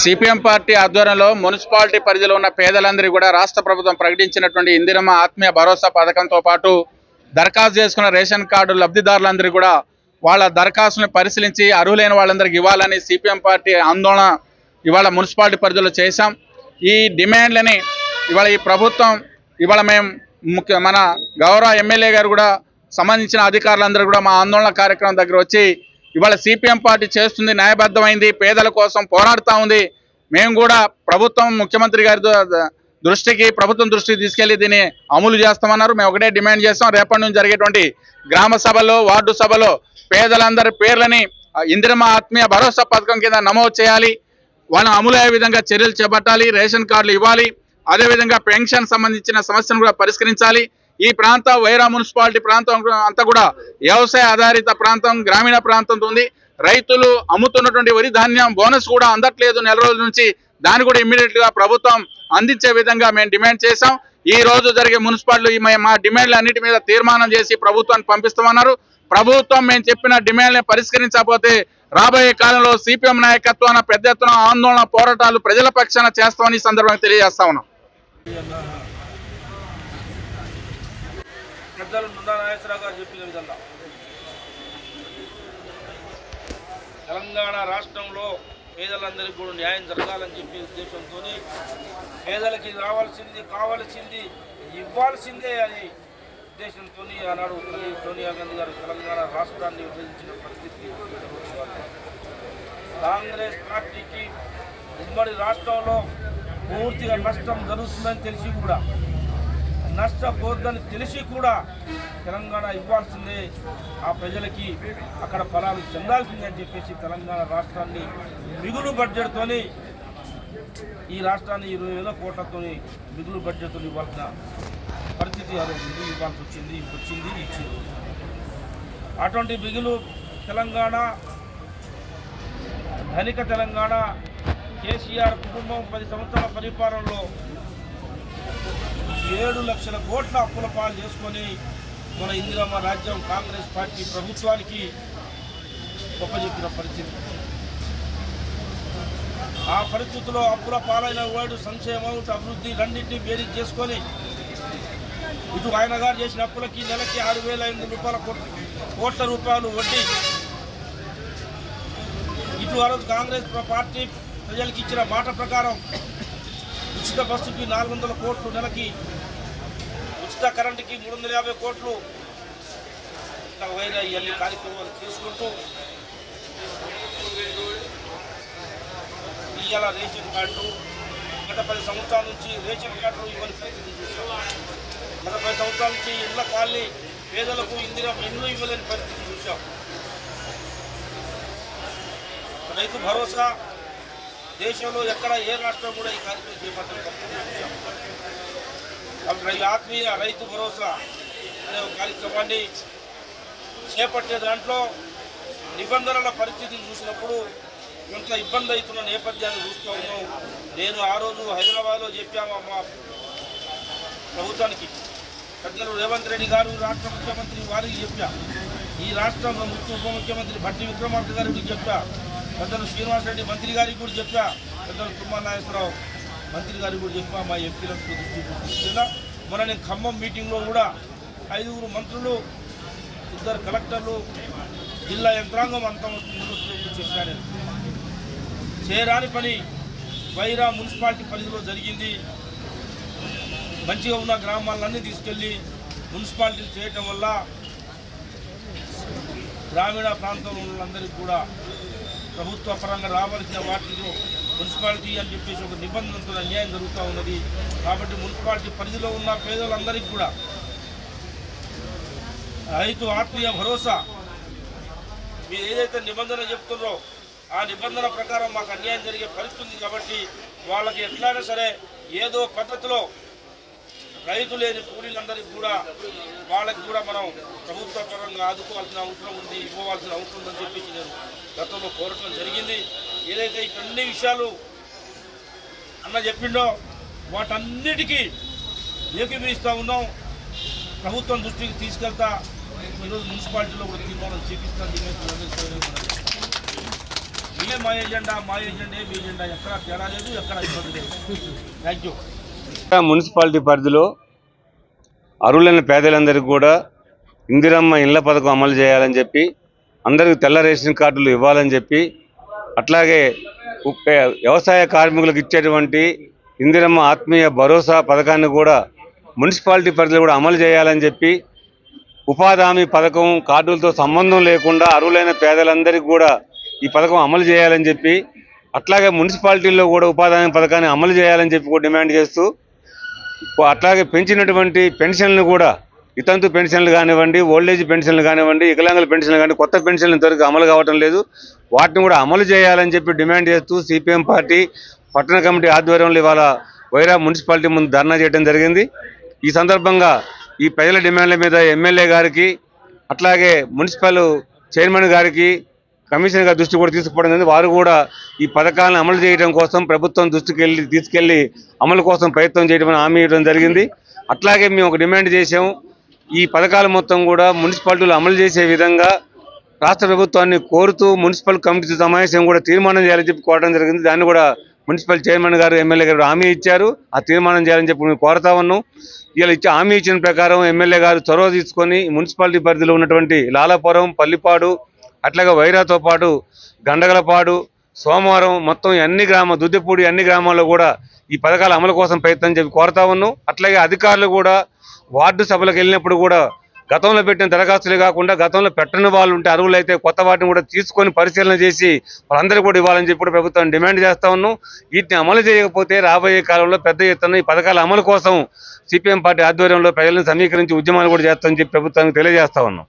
CPM party ఆధ్వర్యంలో municipality పరిధిలో ఉన్న పేదలందరికీ కూడా రాష్ట్ర ప్రభుత్వం ప్రకటించినటువంటి ఇందిరమ్మ ఆత్మీయ భరోసా పథకంతో పాటు దరఖాస్తు చేసుకున్న రేషన్ కార్డు లబ్ధిదారులందరికీ కూడా వాళ్ళ దరఖాస్తుని పరిశీలించి అర్హులైన వాళ్ళందరికీ ఇవ్వాలని సిపిఎం పార్టీ ఆందోళన ఇవాళ మున్సిపాలిటీ పరిధిలో చేశాం. ఈ డిమాండ్లని ఇవాళ ఈ ప్రభుత్వం ఇవాళ మేము ముఖ్య మన గౌరవ ఎమ్మెల్యే గారు కూడా సంబంధించిన అధికారులందరూ కూడా మా ఆందోళన కార్యక్రమం దగ్గర వచ్చి ఇవాళ సిపిఎం పార్టీ చేస్తుంది న్యాయబద్ధమైంది పేదల కోసం పోరాడుతూ ఉంది. మేము కూడా ప్రభుత్వం ముఖ్యమంత్రి గారి ద- దృష్టికి ప్రభుత్వం దృష్టికి తీసుకెళ్ళి దీన్ని అమలు చేస్తామన్నారు. మేము ఒకటే డిమాండ్ చేస్తాం. రేపటి నుంచి జరిగేటువంటి గ్రామ సభలో వార్డు సభలో పేదలందరి పేర్లని ఇందిరమ ఆత్మీయ భరోసా పథకం కింద నమోదు చేయాలి. వాళ్ళని అమలు అయ్యే విధంగా చర్యలు చేపట్టాలి. రేషన్ కార్డులు ఇవ్వాలి. అదేవిధంగా పెన్షన్ సంబంధించిన సమస్యను కూడా పరిష్కరించాలి. ఈ ప్రాంతం వైరా మున్సిపాలిటీ ప్రాంతం అంతా కూడా వ్యవసాయ ఆధారిత ప్రాంతం గ్రామీణ ప్రాంతంతో ఉంది. రైతులు అమ్ముతున్నటువంటి వరి ధాన్యం బోనస్ కూడా అందట్లేదు నెల రోజుల నుంచి. దాన్ని కూడా ఇమ్మీడియట్గా ప్రభుత్వం అందించే విధంగా మేము డిమాండ్ చేశాం. ఈ రోజు జరిగే మున్సిపాలిటీ మా- డిమాండ్లు అన్నిటి మీద తీర్మానం చేసి ప్రభుత్వాన్ని పంపిస్తామన్నారు. ప్రభుత్వం మేము చెప్పిన డిమాండ్లను పరిష్కరించకపోతే రాబోయే కాలంలో సిపిఎం నాయకత్వాన పెద్ద ఎత్తున ఆందోళన పోరాటాలు ప్రజల పక్షాన చేస్తామని సందర్భంగా తెలియజేస్తా ఉన్నాం. పెద్దలు నుండా నాగేశ్వరరావు గారు చెప్పిన విధంగా తెలంగాణ రాష్ట్రంలో పేదలందరికీ కూడా న్యాయం జరగాలని చెప్పే ఉద్దేశంతో పేదలకి రావాల్సింది కావాల్సింది ఇవ్వాల్సిందే అని ఉద్దేశంతో ఆనాడు సోనియా గాంధీ గారు తెలంగాణ రాష్ట్రాన్ని విభజించిన పరిస్థితి కాంగ్రెస్ పార్టీకి ఉమ్మడి రాష్ట్రంలో పూర్తిగా నష్టం జరుగుతుందని తెలిసి కూడా నష్టపోద్దని తెలిసి కూడా తెలంగాణ ఇవ్వాల్సిందే. ఆ ప్రజలకి అక్కడ ఫలాలు చెందాల్సిందే అని చెప్పేసి తెలంగాణ రాష్ట్రాన్ని మిగులు బడ్జెట్తోని ఈ రాష్ట్రాన్ని ఇరవై వేల కోట్లతో మిగులు బడ్జెట్తో ఇవ్వాల్సిన పరిస్థితి ఆ ఇవ్వాల్సి వచ్చింది వచ్చింది ఇచ్చింది. అటువంటి మిగులు తెలంగాణ ధనిక తెలంగాణ కేసీఆర్ కుటుంబం పది సంవత్సరాల పరిపాలనలో ఏడు లక్షల కోట్ల అప్పుల పాలు చేసుకొని మన ఇందిరమ్మ రాజ్యం కాంగ్రెస్ పార్టీ ప్రభుత్వానికి గొప్పచెప్పిన పరిస్థితి. ఆ పరిస్థితిలో అప్పుల పాలైన వాడు సంక్షేమం అభివృద్ధి రెండింటినీ బేరీ చేసుకొని ఇటు ఆయన గారు చేసిన అప్పులకి నెలకి ఆరు వేల ఎనిమిది రూపాయల కోట్ల కోట్ల రూపాయలు వడ్డీ. ఇటు ఆ రోజు కాంగ్రెస్ పార్టీ ప్రజలకు ఇచ్చిన మాట ప్రకారం ఉచిత బస్సుకి నాలుగు వందల కోట్లు నెలకి ఉచిత కరెంటుకి మూడు వందల యాభై కోట్లు. ఇట్లా వైరా ఇవన్నీ కార్యక్రమాలు తీసుకుంటూ ఇవాళ రేషన్ కార్డు. గత పది సంవత్సరాల నుంచి రేషన్ కార్డులు ఇవ్వని పరిస్థితి చూసాం గత పది సంవత్సరాల నుంచి ఇళ్ళ కాలనీ పేదలకు ఇందిరా ఇండ్లు ఇవ్వలేని పరిస్థితి చూసాం రైతు భరోసా దేశంలో ఎక్కడ ఏ రాష్ట్రం కూడా ఈ కార్యక్రమం చేపట్టడం కాబట్టి ఆత్మీయ రైతు భరోసా అనే ఒక కార్యక్రమాన్ని చేపట్టే దాంట్లో నిబంధనల పరిస్థితిని చూసినప్పుడు కొంత ఇబ్బంది అవుతున్న నేపథ్యాన్ని చూస్తూ ఉన్నాం. నేను ఆ రోజు హైదరాబాద్లో చెప్పాము మా ప్రభుత్వానికి. పెద్దలు రేవంత్ రెడ్డి గారు రాష్ట్ర ముఖ్యమంత్రి వారికి చెప్పా. ఈ రాష్ట్రంలో ముఖ్య ఉప ముఖ్యమంత్రి భట్టి విక్రమార్క గారికి చెప్పా. పెద్దలు శ్రీనివాస్ రెడ్డి మంత్రి గారికి కూడా చెప్పా. పెద్దలు తుమ్మా నాగేశ్వరరావు మంత్రి గారికి కూడా చెప్పా మా ఎంపీలకు దృష్టి తీసుకెళ్ళా మొన్న నేను ఖమ్మం మీటింగ్లో కూడా ఐదుగురు మంత్రులు ఇద్దరు కలెక్టర్లు జిల్లా యంత్రాంగం అంతా చెప్పాను చేయరాని పని వైరా మున్సిపాలిటీ పరిధిలో జరిగింది. మంచిగా ఉన్న గ్రామాలన్నీ తీసుకెళ్ళి మున్సిపాలిటీలు చేయటం వల్ల గ్రామీణ ప్రాంతంలో ఉన్న వాళ్ళందరికీ కూడా ప్రభుత్వ పరంగా రావాల్సిన వాటిలో మున్సిపాలిటీ అని చెప్పేసి ఒక నిబంధనతో అన్యాయం జరుగుతూ ఉన్నది. కాబట్టి మున్సిపాలిటీ పరిధిలో ఉన్న పేదలందరికీ కూడా రైతు ఆత్మీయ భరోసా. మీరు ఏదైతే నిబంధన చెప్తున్నారో ఆ నిబంధన ప్రకారం మాకు అన్యాయం జరిగే పరిస్థితి ఉంది కాబట్టి వాళ్ళకి ఎట్లయినా సరే ఏదో పద్ధతిలో రైతు లేని కూలీలందరికీ కూడా వాళ్ళకి కూడా మనం ప్రభుత్వ పరంగా ఆదుకోవాల్సిన అవసరం ఉంది ఇవ్వవలసిన అవసరం ఉందని చెప్పేసి నేను గతంలో కోరటం జరిగింది. ఏదైతే ఈ విషయాలు అన్న చెప్పిండో వాటన్నిటికీ ఏకీభవిస్తూ ఉన్నాం. ప్రభుత్వం దృష్టికి తీసుకెళ్తా ఈరోజు మున్సిపాలిటీలో కూడా తీర్మానం చేపిస్తాను దీని మా ఏజెండా మా ఎజెండా మీ ఏజెండా ఎక్కడ తేడా లేదు ఎక్కడ ఇబ్బంది లేదు. Thank you. మున్సిపాలిటీ పరిధిలో అర్హులైన పేదలందరికీ కూడా ఇందిరమ్మ ఇళ్ళ పథకం అమలు చేయాలని చెప్పి అందరికీ తెల్ల రేషన్ కార్డులు ఇవ్వాలని చెప్పి అట్లాగే వ్యవసాయ కార్మికులకు ఇచ్చేటువంటి ఇందిరమ్మ ఆత్మీయ భరోసా పథకాన్ని కూడా మున్సిపాలిటీ పరిధిలో కూడా అమలు చేయాలని చెప్పి ఉపాధి హామీ పథకం కార్డులతో సంబంధం లేకుండా అర్హులైన పేదలందరికీ కూడా ఈ పథకం అమలు చేయాలని చెప్పి అట్లాగే మున్సిపాలిటీల్లో కూడా ఉపాధి హామీ పథకాన్ని అమలు చేయాలని చెప్పి కూడా డిమాండ్ చేస్తూ అట్లాగే పెంచినటువంటి పెన్షన్లు కూడా ఇతంతు పెన్షన్లు కానివ్వండి ఓల్డేజ్ పెన్షన్లు కానివ్వండి వికలాంగుల పెన్షన్లు కానీ కొత్త పెన్షన్లు ఇంతవరకు అమలు కావటం లేదు. వాటిని కూడా అమలు చేయాలని చెప్పి డిమాండ్ చేస్తూ సిపిఎం పార్టీ పట్టణ కమిటీ ఆధ్వర్యంలో ఇవాళ వైరా మున్సిపాలిటీ ముందు ధర్నా చేయడం జరిగింది. ఈ సందర్భంగా ఈ ప్రజల డిమాండ్ల మీద ఎమ్మెల్యే గారికి అట్లాగే మున్సిపల్ చైర్మన్ గారికి కమిషన్ గారి దృష్టి కూడా తీసుకుపోవడం వారు కూడా ఈ పథకాలను అమలు చేయడం కోసం ప్రభుత్వం దృష్టికి వెళ్ళి తీసుకెళ్ళి అమలు కోసం ప్రయత్నం చేయడం అని హామీ ఇవ్వడం జరిగింది. అట్లాగే మేము ఒక డిమాండ్ చేసాము ఈ పథకాలు మొత్తం కూడా మున్సిపాలిటీలు అమలు చేసే విధంగా రాష్ట్ర ప్రభుత్వాన్ని కోరుతూ మున్సిపల్ కమిటీ సమావేశం కూడా తీర్మానం చేయాలని చెప్పి కోరడం జరిగింది. దాన్ని కూడా మున్సిపల్ చైర్మన్ గారు ఎమ్మెల్యే గారు హామీ ఇచ్చారు. ఆ తీర్మానం చేయాలని చెప్పి మేము కోరుతా ఉన్నాం. ఇలా ఇచ్చే హామీ ఇచ్చిన ప్రకారం ఎమ్మెల్యే గారు చొరవ తీసుకొని మున్సిపాలిటీ పరిధిలో ఉన్నటువంటి లాలాపురం పల్లిపాడు అట్లాగే వైరాతో పాటు గండగలపాడు సోమవారం మొత్తం అన్ని గ్రామ దుద్దెపూడి అన్ని గ్రామాల్లో కూడా ఈ పథకాల అమలు కోసం ప్రయత్నం చెప్పి కోరుతా ఉన్నాం. అట్లాగే అధికారులు కూడా వార్డు సభలకు వెళ్ళినప్పుడు కూడా గతంలో పెట్టిన దరఖాస్తులే కాకుండా గతంలో పెట్టని వాళ్ళు ఉంటే అరువులు అయితే కొత్త వాటిని కూడా తీసుకొని పరిశీలన చేసి వాళ్ళందరూ కూడా ఇవ్వాలని చెప్పి ప్రభుత్వం డిమాండ్ చేస్తా ఉన్నాం. వీటిని అమలు చేయకపోతే రాబోయే కాలంలో పెద్ద ఎత్తున ఈ పథకాల అమలు కోసం సిపిఎం పార్టీ ఆధ్వర్యంలో ప్రజలను సమీకరించి ఉద్యమాలు కూడా చేస్తామని చెప్పి ప్రభుత్వానికి తెలియజేస్తా ఉన్నాం.